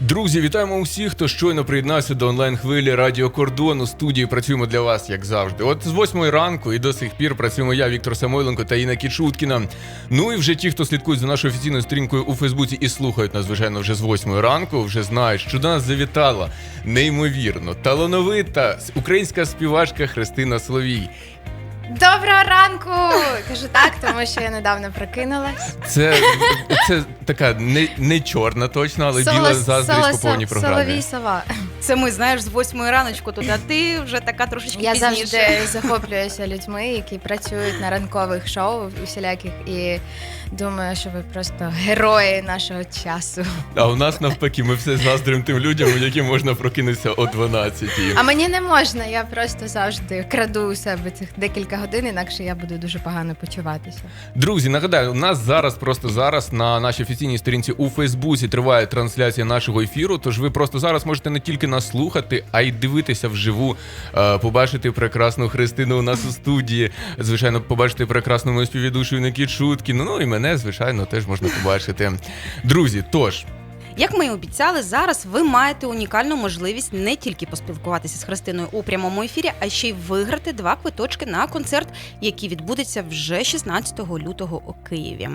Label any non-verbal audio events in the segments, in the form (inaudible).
Друзі, вітаємо усіх, хто щойно приєднався до онлайн-хвилі Радіо Кордон. У студії працюємо для вас, як завжди. От з восьмої ранку і до сих пір працюємо я, Віктор Самойленко та Інна Кічуткіна. Ну і вже ті, хто слідкують за нашою офіційною сторінкою у Фейсбуці і слухають нас, звичайно, вже з восьмої ранку, вже знають, що до нас завітала неймовірно талановита українська співачка Христина Соловій. Доброго ранку! Кажу так, тому що я недавно прокинулась. Це, це така не, не чорна точно, але біла заздрість по повній програмі. Соловій сова. Це ми знаєш з восьмої раночку туди. а ти вже така трошечки Я пізніше. завжди захоплююся людьми, які працюють на ранкових шоу усіляких, і думаю, що ви просто герої нашого часу. А у нас навпаки, ми все заздримо тим людям, у яким можна прокинутися о 12 А мені не можна, я просто завжди краду у себе цих декілька годин, інакше я буду дуже погано почуватися. Друзі, нагадаю, у нас зараз, просто зараз на нашій офіційній сторінці у Фейсбуці триває трансляція нашого ефіру. Тож ви просто зараз можете не тільки нас слухати, а й дивитися вживу, е, побачити прекрасну Христину у нас у студії. Звичайно, побачити прекрасну мою співвідушу Чуткіну. Ну і мене, звичайно, теж можна побачити. Друзі, тож. Як ми і обіцяли, зараз ви маєте унікальну можливість не тільки поспілкуватися з Христиною у прямому ефірі, а ще й виграти два квиточки на концерт, який відбудеться вже 16 лютого у Києві.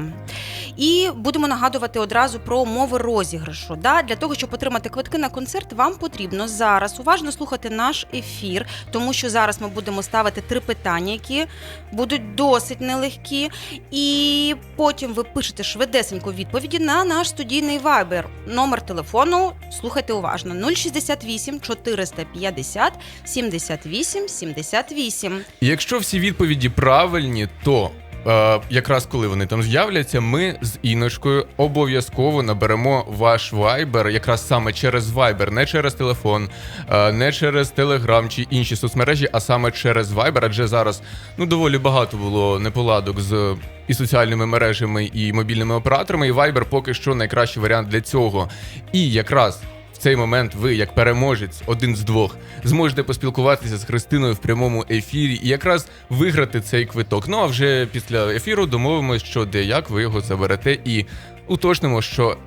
І будемо нагадувати одразу про умови розіграшу. Да? Для того, щоб отримати квитки на концерт, вам потрібно зараз уважно слухати наш ефір, тому що зараз ми будемо ставити три питання, які будуть досить нелегкі. І потім ви пишете швидесенько відповіді на наш студійний вайбер. Номер телефону слухайте уважно 068 450 78 78. І Якщо всі відповіді правильні, то е, якраз коли вони там з'являться, ми з Іночкою обов'язково наберемо ваш вайбер, якраз саме через вайбер, не через телефон, е, не через телеграм чи інші соцмережі, а саме через вайбер. Адже зараз ну доволі багато було неполадок з і соціальними мережами, і мобільними операторами. І вайбер поки що найкращий варіант для цього. І якраз цей момент ви, як переможець, один з двох, зможете поспілкуватися з Христиною в прямому ефірі і якраз виграти цей квиток. Ну а вже після ефіру домовимося, що де як ви його заберете, і уточнимо, що.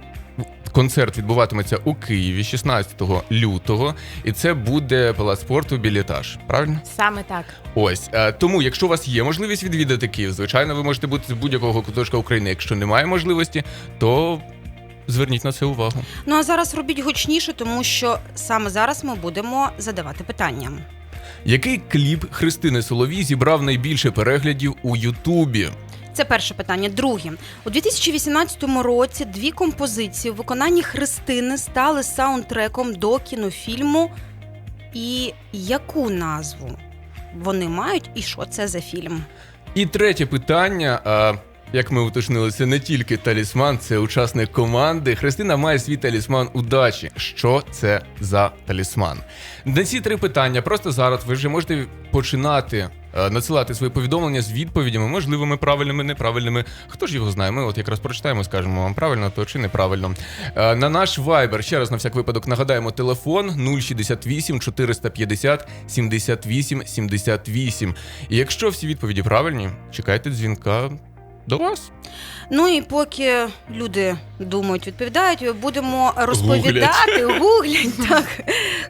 Концерт відбуватиметься у Києві 16 лютого, і це буде палац спорту білітаж. Правильно? Саме так. Ось е, тому, якщо у вас є можливість відвідати Київ, звичайно, ви можете бути з будь-якого куточка України. Якщо немає можливості, то зверніть на це увагу. Ну а зараз робіть гучніше, тому що саме зараз ми будемо задавати питання. Який кліп Христини Соловій зібрав найбільше переглядів у Ютубі? Це перше питання. Друге, у 2018 році дві композиції у виконанні Христини стали саундтреком до кінофільму. І яку назву вони мають, і що це за фільм? І третє питання. А, як ми уточнили, це не тільки талісман, це учасник команди. Христина має свій талісман удачі. Що це за талісман? На ці три питання просто зараз ви вже можете починати. е, Надсилати свої повідомлення з відповідями, можливими правильними, неправильними. Хто ж його знає? Ми от якраз прочитаємо, скажемо вам правильно то чи неправильно. Е, На наш Viber, ще раз на всяк випадок нагадаємо телефон 068 450 78 78. І якщо всі відповіді правильні, чекайте дзвінка до вас. Ну і поки люди думають, відповідають, будемо розповідати, гуглять (laughs) так.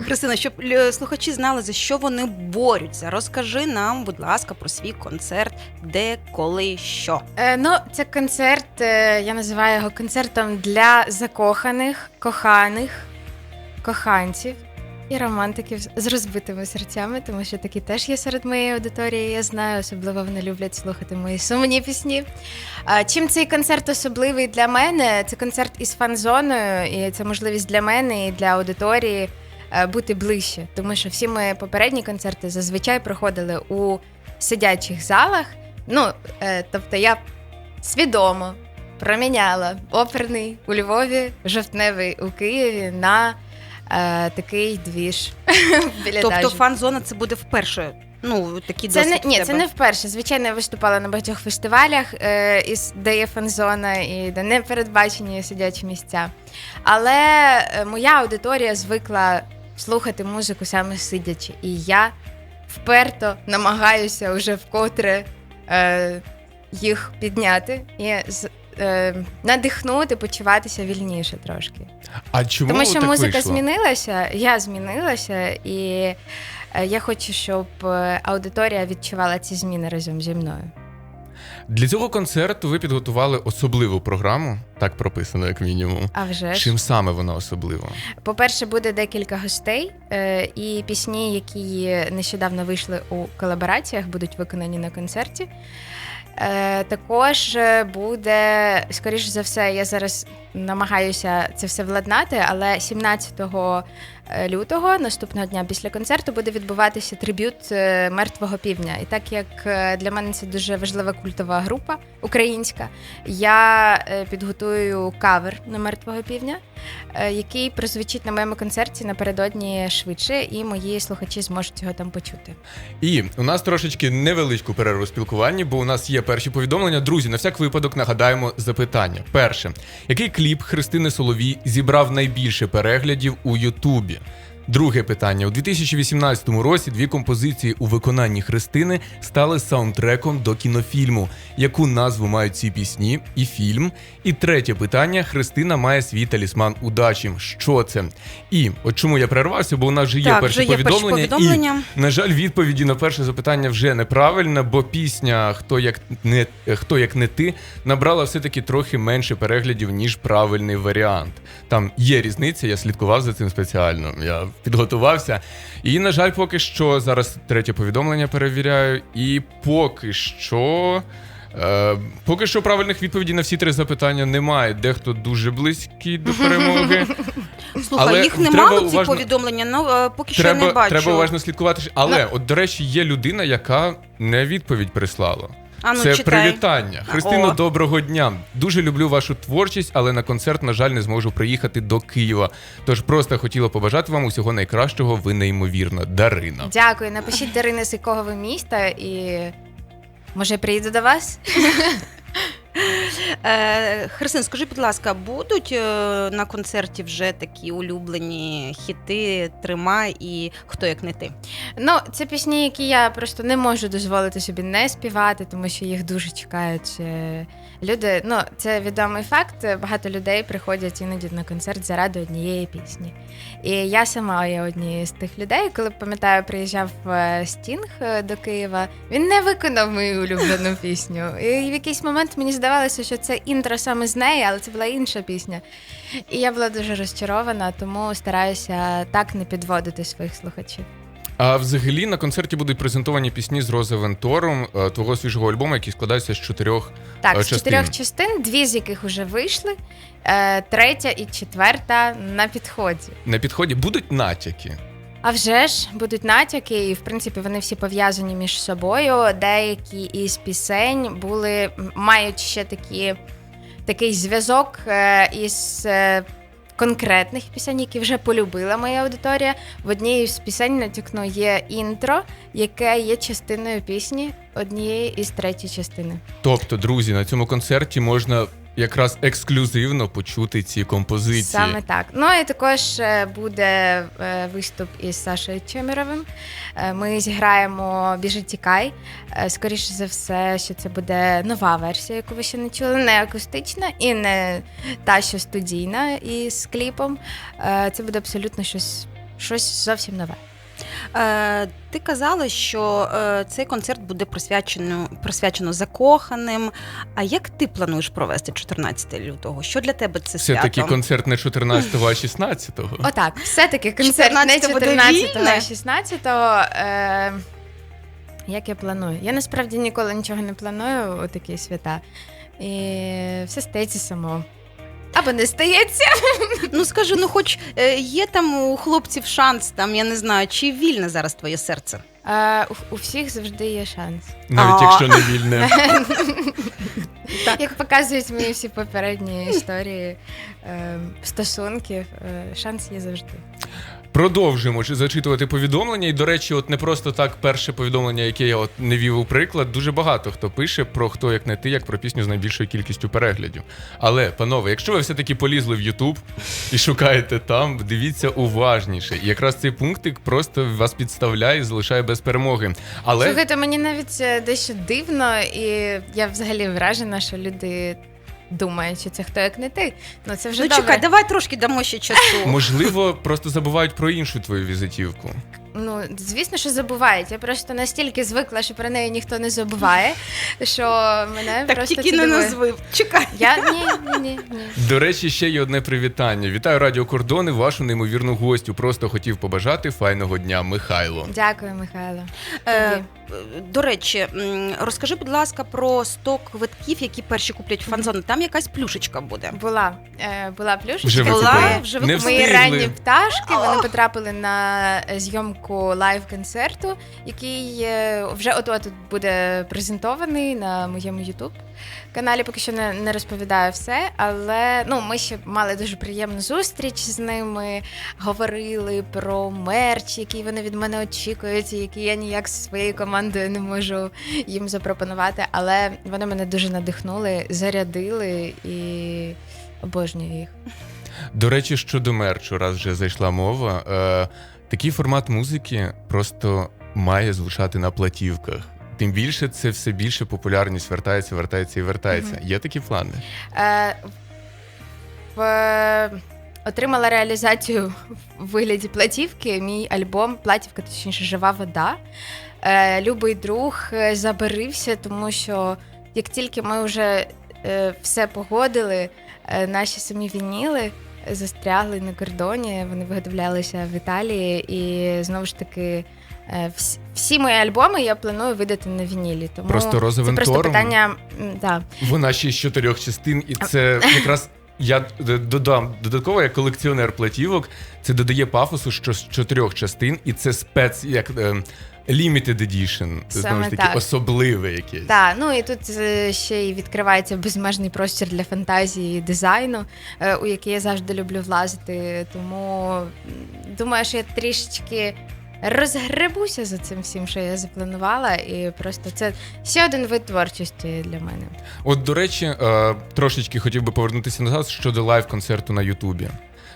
Христина, щоб слухачі знали, за що вони борються. Розкажи нам, будь ласка, про свій концерт, де, коли, що. Е, ну, це концерт, е, я називаю його концертом для закоханих, коханих, коханців і романтиків з- розбитими серцями, тому що такі теж є серед моєї аудиторії. Я знаю, особливо вони люблять слухати мої сумні пісні. А, чим цей концерт особливий для мене? Це концерт із фан-зоною, і це можливість для мене і для аудиторії е, бути ближче, тому що всі мої попередні концерти зазвичай проходили у сидячих залах. Ну, е, тобто я свідомо проміняла оперний у Львові, жовтневий у Києві на е, такий двіж. (laughs) Тобто фан-зона це буде вперше. Ну, такі Це не досвід в ні, тебе. це не вперше. Звичайно, я виступала на багатьох фестивалях, е, із де є фан-зона і де не передбачені сидячі місця. Але е, моя аудиторія звикла слухати музику саме сидячи. І я вперто намагаюся вже вкотре е, їх підняти і з, е, надихнути, почуватися вільніше трошки. А чому Тому що так музика вийшло? змінилася, я змінилася, і е, я хочу, щоб е, аудиторія відчувала ці зміни разом зі мною. Для цього концерту ви підготували особливу програму, так прописано, як мінімум. А вже ж. Чим саме вона особлива? По-перше, буде декілька гостей, е, і пісні, які нещодавно вийшли у колабораціях, будуть виконані на концерті. Е, також е, буде, скоріш за все, я зараз намагаюся це все владнати, але 17 е, лютого, наступного дня після концерту, буде відбуватися триб'ют е, мертвого півдня. І так як е, для мене це дуже важлива культова група українська, я підготую кавер на мертвого півдня який прозвучить на моєму концерті напередодні швидше, і мої слухачі зможуть його там почути. І у нас трошечки невеличку перерву у спілкуванні, бо у нас є перші повідомлення. Друзі, на всяк випадок нагадаємо запитання. Перше, який кліп Христини Соловій зібрав найбільше переглядів у Ютубі? Друге питання: у 2018 році дві композиції у виконанні Христини стали саундтреком до кінофільму. Яку назву мають ці пісні і фільм? І третє питання: Христина має свій талісман удачі. Що це? І от чому я перервався, бо у нас вже є так, перші вже є перші повідомлення. І повідомлення. на жаль, відповіді на перше запитання вже неправильна, бо пісня Хто як не хто як не ти набрала все-таки трохи менше переглядів, ніж правильний варіант. Там є різниця, я слідкував за цим спеціально. Я підготувався. І, на жаль, поки що зараз третє повідомлення перевіряю. І поки що. Е, поки що правильних відповідей на всі три запитання немає. Дехто дуже близький до (laughs) перемоги. Слухай, Але їх немало ці уважно- повідомлення, ну е, поки що я не бачу. треба уважно слідкувати. Але, Ну. от, до речі, є людина, яка не відповідь прислала. А ну, Це читай. привітання. Христино, О. доброго дня. Дуже люблю вашу творчість, але на концерт, на жаль, не зможу приїхати до Києва. Тож просто хотіла побажати вам усього найкращого. Ви неймовірна. Дарина. Дякую. Напишіть Дарини, з якого ви міста, і може я приїду до вас? Е, Христин, скажи, будь ласка, будуть е, на концерті вже такі улюблені хіти Тримай і хто як не ти? Ну, це пісні, які я просто не можу дозволити собі не співати, тому що їх дуже чекають е, люди. Ну, це відомий факт. Багато людей приходять іноді на концерт заради однієї пісні. І я сама є однією з тих людей. Коли пам'ятаю, приїжджав Стінг до Києва, він не виконав мою улюблену пісню. І в якийсь момент мені здавалося, що це інтро саме з неї, але це була інша пісня. І я була дуже розчарована, тому стараюся так не підводити своїх слухачів. А взагалі на концерті будуть презентовані пісні з Розе Вентором, е, твого свіжого альбому, який складається з чотирьох. Так, Е, з чотирьох частин, дві з яких вже вийшли, е, третя і четверта на підході. На підході будуть натяки. А вже ж будуть натяки, і в принципі вони всі пов'язані між собою. Деякі із пісень були мають ще такі, такий зв'язок е, із. е, Конкретних пісень, які вже полюбила моя аудиторія. В одній з пісень натякну є інтро, яке є частиною пісні однієї із третьої частини. Тобто, друзі, на цьому концерті можна якраз ексклюзивно почути ці композиції. Саме так. Ну і також е, буде е, виступ із Сашою Чемеровим. Е, Ми зіграємо Біжи тікай. Скоріше за все, що це буде нова версія, яку ви ще не чули, не акустична і не та, що студійна із кліпом. Це буде абсолютно щось, щось зовсім нове. Е, ти казала, що е, цей концерт буде присвячено, присвячено закоханим. А як ти плануєш провести 14 лютого? Що для тебе це Це такий свято? концерт не 14-го, а 16-го. Отак, все-таки концерт не 14 буде 14, вільне? а 16. Е, як я планую? Я насправді ніколи нічого не планую у такі свята. І все стається само. Або не стається. (laughs) Ну скажи, ну хоч е, є там у хлопців шанс, там я не знаю, чи вільне зараз твоє серце? Е, у, у всіх завжди є шанс. Навіть А. якщо не вільне. (laughs) Як показують мені всі попередні історії е, стосунків, е, шанс є завжди. Продовжуємо зачитувати повідомлення. І, до речі, от не просто так перше повідомлення, яке я от не вів у приклад. Дуже багато хто пише про хто як не ти, як про пісню з найбільшою кількістю переглядів. Але, панове, якщо ви все-таки полізли в Ютуб і шукаєте там, дивіться уважніше. І якраз цей пунктик просто вас підставляє і залишає без перемоги. Але Слухайте, мені навіть е, дещо дивно, і я взагалі вражена, що люди думають, що це хто як не ти. Ну це вже Ну добре. чекай, давай трошки дамо ще часу. Можливо, просто забувають про іншу твою візитівку. Ну, звісно, що забувають. Я просто настільки звикла, що про неї ніхто не забуває, що мене Так просто тільки не дивує. назви. Чекай. Я ні, ні, ні, ні. До речі, ще є одне привітання. Вітаю Радіо Кордони, вашу неймовірну гостю. Просто хотів побажати файного дня, Михайло. Дякую, Михайло. Е, До речі, розкажи, будь ласка, про 100 квитків, які перші куплять фанзони. Там якась плюшечка буде. Була, е, була плюшечка. Вже Була, вже ви Мої ранні пташки вони потрапили на зйомку лайв-концерту, який е, вже от-от буде презентований на моєму Ютуб каналі. Поки що не, не розповідаю все, але ну ми ще мали дуже приємну зустріч з ними. Говорили про мерч, який вони від мене очікують, і який я ніяк зі своєю командою не можу їм запропонувати. Але вони мене дуже надихнули, зарядили і обожнюю їх. До речі, щодо мерчу, раз вже зайшла мова. Е, такий формат музики просто має звучати на платівках. Тим більше це все більше популярність вертається, вертається і вертається. Є такі плани? Е, в, отримала реалізацію в вигляді платівки. Мій альбом Платівка, точніше, жива вода. Е, Любий друг е, забарився, тому що як тільки ми вже е, все погодили, е, наші самі вініли застрягли на кордоні, вони виготовлялися в Італії, і знову ж таки. е, Всі, всі мої альбоми я планую видати на вінілі. Тому Просто це просто питання. Да. Вона ще з чотирьох частин, і це якраз. Я додам додатково, як колекціонер платівок, це додає пафосу, що з чотирьох частин, і це спец як е, limited edition, це знову ж таки так. особливе якесь. Так, ну і тут е, ще й відкривається безмежний простір для фантазії і дизайну, е, у який я завжди люблю влазити. Тому думаю, що я трішечки розгребуся за цим всім, що я запланувала, і просто це ще один вид творчості для мене. От, до речі, е, трошечки хотів би повернутися назад щодо лайв-концерту на Ютубі.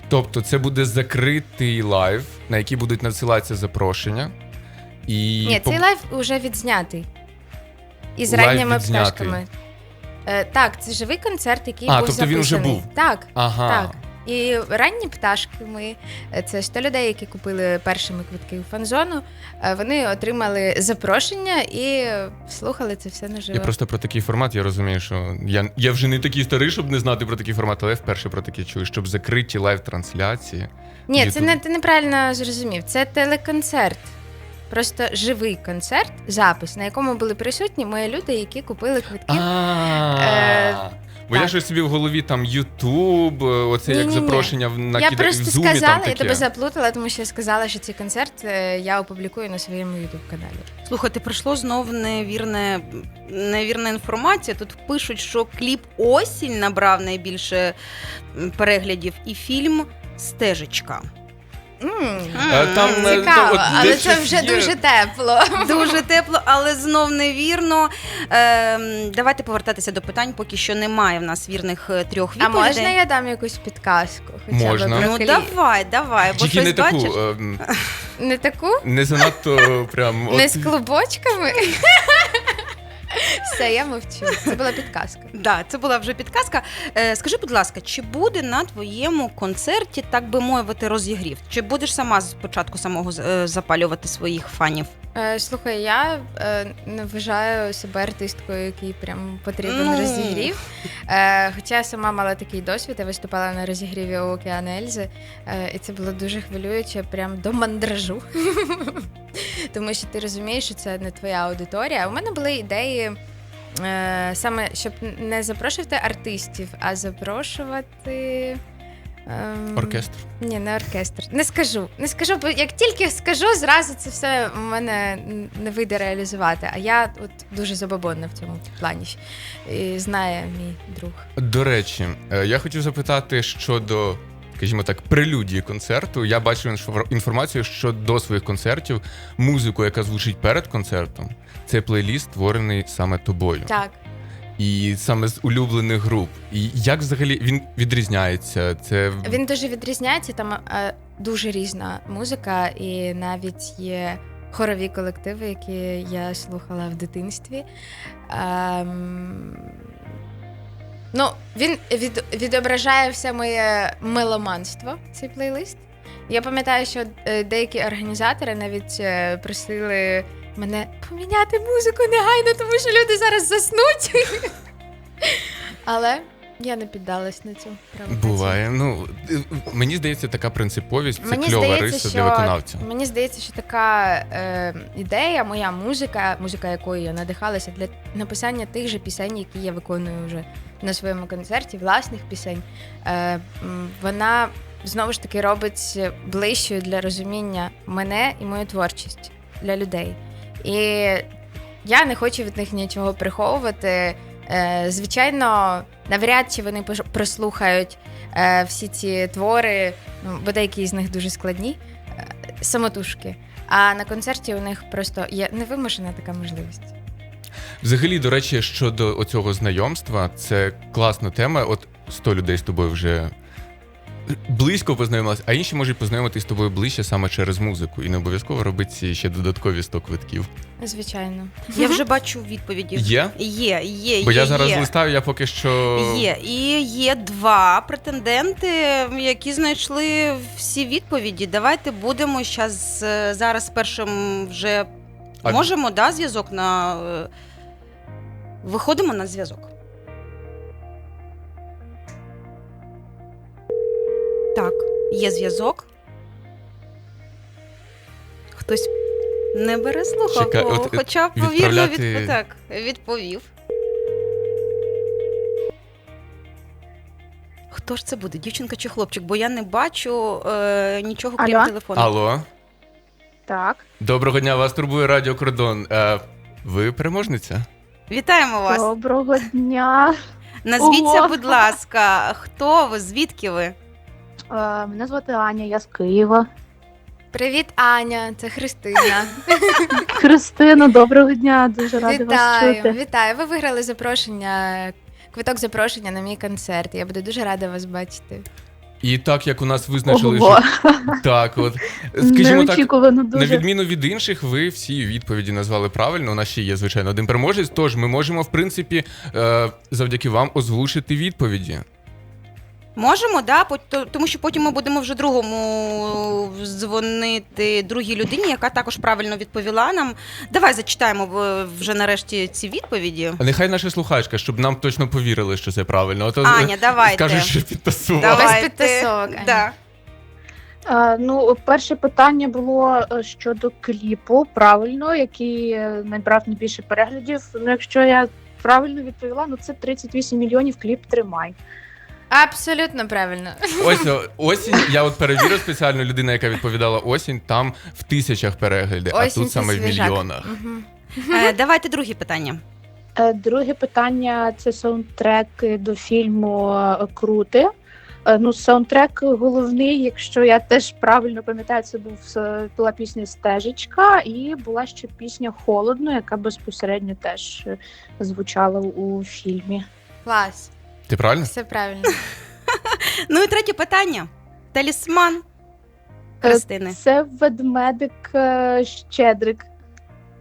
Тобто, це буде закритий лайв, на який будуть надсилатися запрошення. І Ні, цей лайв уже відзнятий. Із Лайв ранніми відзнятий. пташками. Е, так, це живий концерт, який А, був тобто він вже записаний. був? Так. Ага. Так. І ранні пташки ми е, це 100 людей, які купили першими квитки у фан-зону. е, Вони отримали запрошення і слухали це все наживо. Я просто про такий формат я розумію, що я, я вже не такий старий, щоб не знати про такий формат, але я вперше про таке чую, щоб закриті лайв-трансляції. Ні, це не ти неправильно зрозумів. Це телеконцерт. Просто живий концерт, запис, на якому були присутні мої люди, які купили квитки. Бо я так. щось собі в голові там Ютуб, оце як ні, як ні, запрошення в на я кіда- просто в Zoom, сказала, там я тебе заплутала, тому що я сказала, що цей концерт е, я опублікую на своєму ютуб каналі. Слухайте, прийшло знов невірне, невірна інформація. Тут пишуть, що кліп Осінь набрав найбільше переглядів, і фільм Стежечка. Е, там, е, Цікаво, от але десь це щось вже є. дуже тепло. Дуже тепло, але знов невірно. Ем, давайте повертатися до питань, поки що немає в нас вірних е, трьох А відповідей. можна я дам якусь підказку? Хоча Можна. Про Ну давай, давай, бо Тільки щось не таку, бачиш. ем, Не таку? не занадто прям. Не з клубочками? Все, я мовчу. Це була підказка. Да, це була вже підказка. Е, скажи, будь ласка, чи буде на твоєму концерті, так би мовити, розігрів? Чи будеш сама спочатку самого е, запалювати своїх фанів? Е, слухай, я е, не вважаю себе артисткою, який прям потрібен Ну. розігрів. Е, хоча я сама мала такий досвід, я виступала на розігріві у Океан Ельзи, е, і це було дуже хвилююче, прям до мандражу. (laughs) Тому що ти розумієш, що це не твоя аудиторія. У мене були ідеї. Е, саме щоб не запрошувати артистів, а запрошувати. ем, Оркестр. ні, не оркестр. Не скажу. Не скажу, бо як тільки скажу, зразу це все в мене не вийде реалізувати. А я от дуже забобонна в цьому плані. І знає мій друг. До речі, е, я хотів запитати щодо, скажімо так, прелюдії концерту. Я бачив інфор- інформацію, що до своїх концертів музику, яка звучить перед концертом, це плейліст, створений саме тобою. Так. І саме з улюблених груп. І як взагалі він відрізняється? Це Він дуже відрізняється, там е, дуже різна музика, і навіть є хорові колективи, які я слухала в дитинстві. Ем, Ну, він від, відображає все моє меломанство, цей плейлист. Я пам'ятаю, що е, деякі організатори навіть е, просили мене поміняти музику негайно, тому що люди зараз заснуть. (laughs) Але я не піддалась на цю провокацію. Буває. Ну мені здається, така принциповість це Мені кльова здається, риса що, для виконавця. Мені здається, що така е, ідея, моя музика, музика якою я надихалася для написання тих же пісень, які я виконую вже на своєму концерті, власних пісень, е, вона знову ж таки робить ближчою для розуміння мене і мою творчість для людей. І я не хочу від них нічого приховувати. Е, звичайно, навряд чи вони прослухають е, всі ці твори, ну, бо деякі з них дуже складні, е, самотужки. А на концерті у них просто є невимушена така можливість. Взагалі, до речі, щодо оцього знайомства, це класна тема. От 100 людей з тобою вже близько познайомилися, а інші можуть познайомитися з тобою ближче саме через музику. І не обов'язково робити ці ще додаткові 100 квитків. Звичайно. Я вже бачу відповіді. Є? Є, є, Бо є, я зараз є. листаю, я поки що. Є, і є два претенденти, які знайшли всі відповіді. Давайте будемо щас, е, зараз першим вже А- можемо, да, зв'язок на. е, Виходимо на зв'язок. Так, є зв'язок. Хтось не бере слухавку, Чекай, от, е, хоча б повірно відправляти- відп... так, відповів. Хто ж це буде, дівчинка чи хлопчик? Бо я не бачу е, нічого крім Алло? телефону. Алло, Так, доброго дня, вас турбує Радіо Кордон. Е, ви переможниця? Вітаємо вас. доброго дня. Назвіться, Ого. будь ласка, хто ви, звідки ви? Е, мене звати Аня, я з Києва. Привіт, Аня, це Христина. (laughs) Христина, доброго дня. Дуже рада вас вітаю, чути. вітаю. Ви виграли запрошення, квиток запрошення на мій концерт. Я буду дуже рада вас бачити. І так як у нас визначили, Ого, що (laughs) так, от скажімо так, неочікувано На дуже. відміну від інших, ви всі відповіді назвали правильно. У нас ще є, звичайно, один переможець. Тож ми можемо, в принципі, е, завдяки вам озвучити відповіді. Можемо, да? По- тому що потім ми будемо вже другому дзвонити другій людині, яка також правильно відповіла нам. Давай зачитаємо в- вже нарешті ці відповіді. А нехай наша слухачка, щоб нам точно повірили, що це правильно. А то Аня, давайте. скажуть, що. Давайте. підтасовок, Аня. Да. Е, ну, перше питання було е, щодо кліпу, правильно, який е, набрав найбільше переглядів. Ну, якщо я правильно відповіла, ну це 38 мільйонів кліп тримай. Абсолютно правильно. Ось о, (laughs) осінь. Я от перевірив спеціально людина, яка відповідала осінь, там в тисячах переглядів, а Осінь тут це саме в свіжак. мільйонах. Е, давайте друге питання. Е, Друге питання це саундтрек до фільму е, Крути. Е, Ну, саундтрек головний, якщо я теж правильно пам'ятаю, це був е, була пісня Стежечка, і була ще пісня Холодно, яка безпосередньо теж е, звучала у фільмі. Клас, Ти правильно? все правильно. (laughs) Ну і третє питання. Талісман Е, Христини. Це ведмедик е, Щедрик.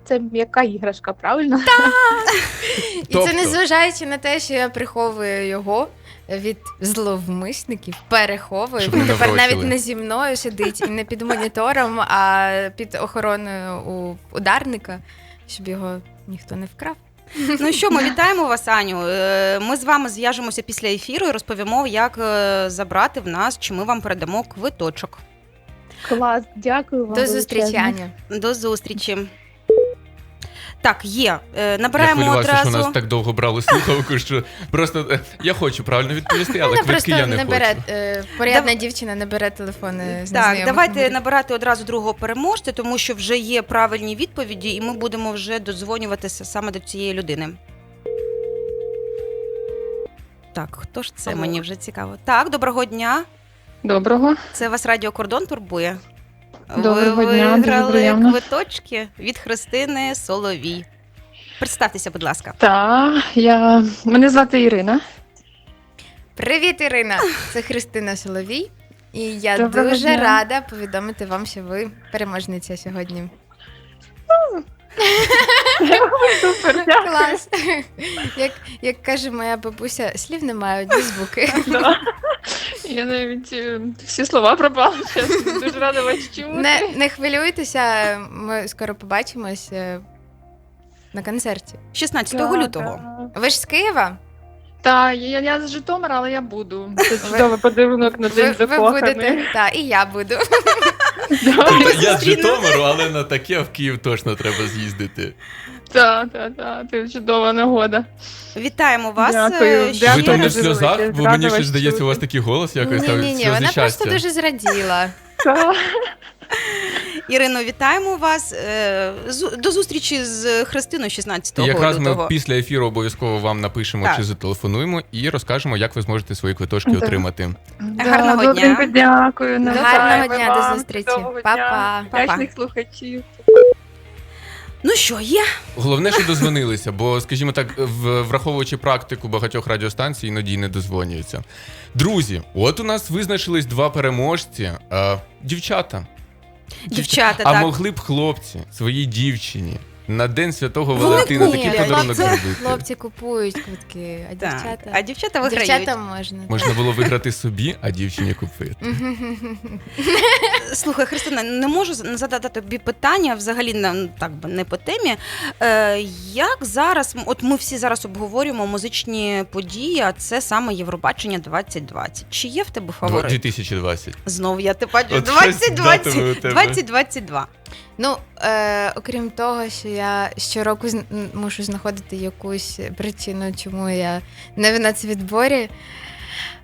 Це м'яка іграшка, правильно? І Тобто? це незважаючи на те, що я приховую його від зловмисників, переховую. Щоб Він не тепер наврочили. навіть не зі мною сидить і не під монітором, а під охороною у ударника, щоб його ніхто не вкрав. Ну що, ми вітаємо вас, Аню. Е, Ми з вами зв'яжемося після ефіру і розповімо, як е, забрати в нас, чи ми вам передамо квиточок. Клас, дякую вам. До зустрічі. Аня. До зустрічі. Так, є. Е, Я Набираємо хвилювався, що одразу. нас так довго брали слухавку, що просто е, я хочу правильно відповісти, але Вона квитки просто я не не хочу. бере е, порядна Дав- дівчина, не бере телефони з Так, незнайомих давайте номерів. набирати одразу другого переможця, тому що вже є правильні відповіді, і ми будемо вже додзвонюватися саме до цієї людини. Так, хто ж це? Алло. Мені вже цікаво. Так, доброго дня. Доброго. Це вас Радіо Кордон турбує. Доброго Ви дня, виграли приємно. квиточки від Христини Соловій. Представтеся, будь ласка. Та я мене звати Ірина. Привіт, Ірина! Це Христина Соловій. І я Доброго дуже дня. рада повідомити вам, що ви переможниця сьогодні. (laughs) Супер, дякую. Клас. Як, як каже моя бабуся, слів немає, одні звуки. (laughs) Да. Я навіть е, всі слова пропали. чесно. Дуже рада вас чути. Не, не хвилюйтеся, ми скоро побачимось е, на концерті. 16 Да, лютого. да. Ви ж з Києва? Та, я, я з Житомира, але я буду. Це чудовий подарунок на Ви, день ви закоханих. будете. Так, і я буду. Да. Я з Житомиру, але на таке в Київ точно треба з'їздити. Так, так, так, це чудова нагода. Вітаємо вас. Дякую, е, Ви ще- там не в сльозах, бо Рада мені вас щось здається, чути. у вас такий голос якось Ні, там ні, ні, сльози вона щастя. просто дуже зраділа. Так. Ірино, вітаємо вас. Е, з- До зустрічі з Христиною 16 І якраз лютого. ми після ефіру обов'язково вам напишемо Так. чи зателефонуємо і розкажемо, як ви зможете свої квиточки Так. отримати. Гарного дня. дякую. Гарного дня, вам. до зустрічі. Па-па. Вдячних слухачів. Ну що, є? Головне, що дозвонилися, бо, скажімо так, враховуючи практику багатьох радіостанцій, іноді не дозвонюються. Друзі, от у нас визначились два переможці. Е, дівчата. Дівчата, а так. могли б хлопці своїй дівчині на День Святого Вони Валентина такий куплять. подарунок Це зробити. Хлопці купують квитки, а Так. дівчата. А дівчата виграють. Дівчатам можна. Можна було виграти собі, а дівчині купити. Слухай, Христина, не можу не задати тобі питання взагалі на так би не по темі. Е, як зараз, м, от ми всі зараз обговорюємо музичні події, а це саме Євробачення 2020. Чи є в тебе Два- фаворит? 2020. Знов я те бачу. От щось датами у 2020. тебе. 2022. Ну, е, окрім того, що я щороку мушу знаходити якусь причину, чому я не в нацвідборі.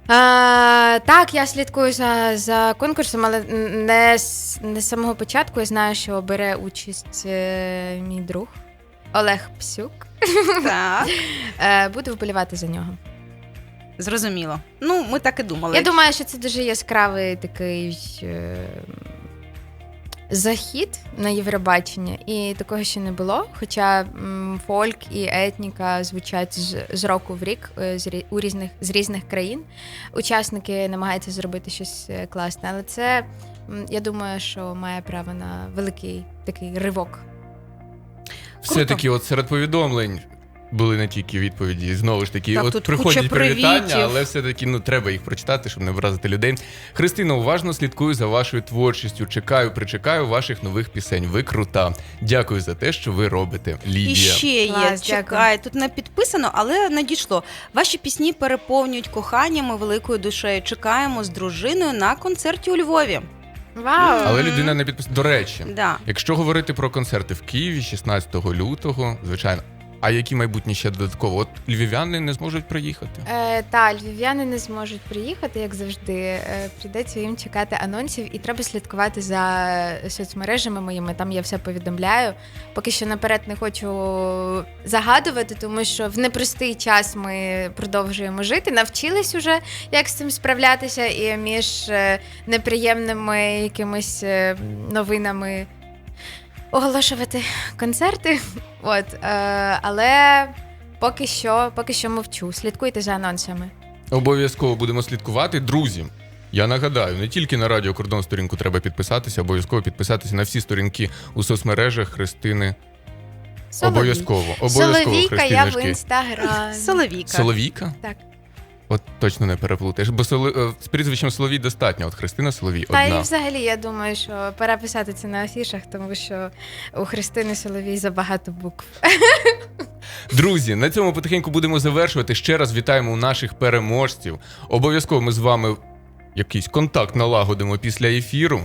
А, так, я слідкую за, за конкурсом, але не з, не з самого початку. Я знаю, що бере участь е, мій друг Олег Псюк. Так, (laughs) Е, буду вболівати за нього. зрозуміло. Ну, ми так і думали. Я думаю, що це дуже яскравий такий е, захід на Євробачення, і такого ще не було. Хоча фольк і етніка звучать з, з року в рік е, з, рі- у різних, з різних країн. Учасники намагаються зробити щось е, класне, але це я думаю, що має право на великий такий ривок. Все-таки, от серед повідомлень були не тільки відповіді. Знову ж таки, Так, от тут приходять привітання, привітів. але все-таки ну треба їх прочитати, щоб не вразити людей. Христина, уважно слідкую за вашою творчістю. Чекаю, причекаю ваших нових пісень. Ви крута. Дякую за те, що ви робите. Лідія. І ще є, Клас, чекай, тут не підписано, але надійшло. Ваші пісні переповнюють коханням і великою душею. Чекаємо з дружиною на концерті у Львові. Вау! Але людина не підписана. До речі, Да. якщо говорити про концерти в Києві 16 лютого, звичайно. А які майбутні ще додатково? От львів'яни не зможуть приїхати. Е, та, львів'яни не зможуть приїхати, як завжди. Е, прийдеться їм чекати анонсів, і треба слідкувати за соцмережами моїми. Там я все повідомляю. Поки що наперед не хочу загадувати, тому що в непростий час ми продовжуємо жити. Навчились уже, як з цим справлятися, і між е, неприємними якимись е, новинами оголошувати концерти. (laughs) От, е, але поки що, поки що мовчу. Слідкуйте за анонсами. Обов'язково будемо слідкувати. Друзі, я нагадаю, не тільки на Радіо Кордон сторінку треба підписатися, обов'язково підписатися на всі сторінки у соцмережах Христини. Соловій. Обов'язково. Обов'язково Соловійка, я в Христиночки. інстаграмі. Соловійка. Соловійка? Так. От точно не переплутаєш, бо Соло... е, з прізвищем Соловій достатньо. От Христина Соловій Та і взагалі я думаю, що пора писати це на афішах, тому що у Христини Соловій забагато букв. Друзі, на цьому потихеньку будемо завершувати. Ще раз вітаємо наших переможців. Обов'язково ми з вами якийсь контакт налагодимо після ефіру.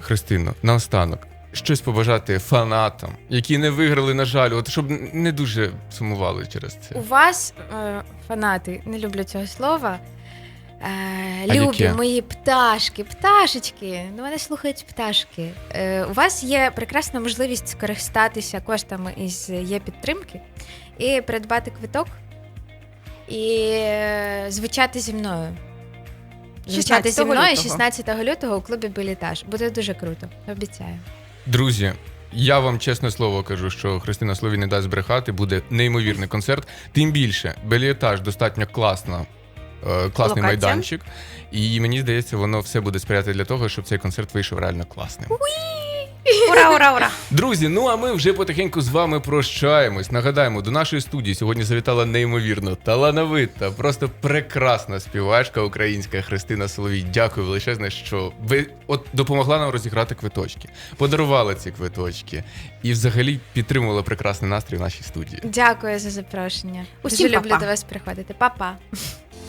Христино, наостанок, щось побажати фанатам, які не виграли, на жаль, от щоб не дуже сумували через це. У вас е, фанати, не люблю цього слова. Е, А любі яке? мої пташки, пташечки. Ну, мене слухають пташки. Е, у вас є прекрасна можливість скористатися коштами із є підтримки і придбати квиток і е, звучати зі мною. Звучати зі 16 мною лютого. 16 лютого у клубі Белітаж. Буде дуже круто. Обіцяю. Друзі, я вам чесне слово кажу, що Христина Слові не дасть збрехати, буде неймовірний концерт. Тим більше, Беліетаж достатньо класна. е, Класний Локація. майданчик, і мені здається, воно все буде сприяти для того, щоб цей концерт вийшов реально класним. Ура, ура, ура! Друзі, ну а ми вже потихеньку з вами прощаємось. Нагадаємо, до нашої студії сьогодні завітала неймовірно талановита, просто прекрасна співачка українська Христина Соловій. Дякую величезне, що ви от допомогла нам розіграти квиточки, подарувала ці квиточки і взагалі підтримувала прекрасний настрій в нашій студії. Дякую за запрошення. Усім Дуже люблю па-па. до вас приходити. Па-па.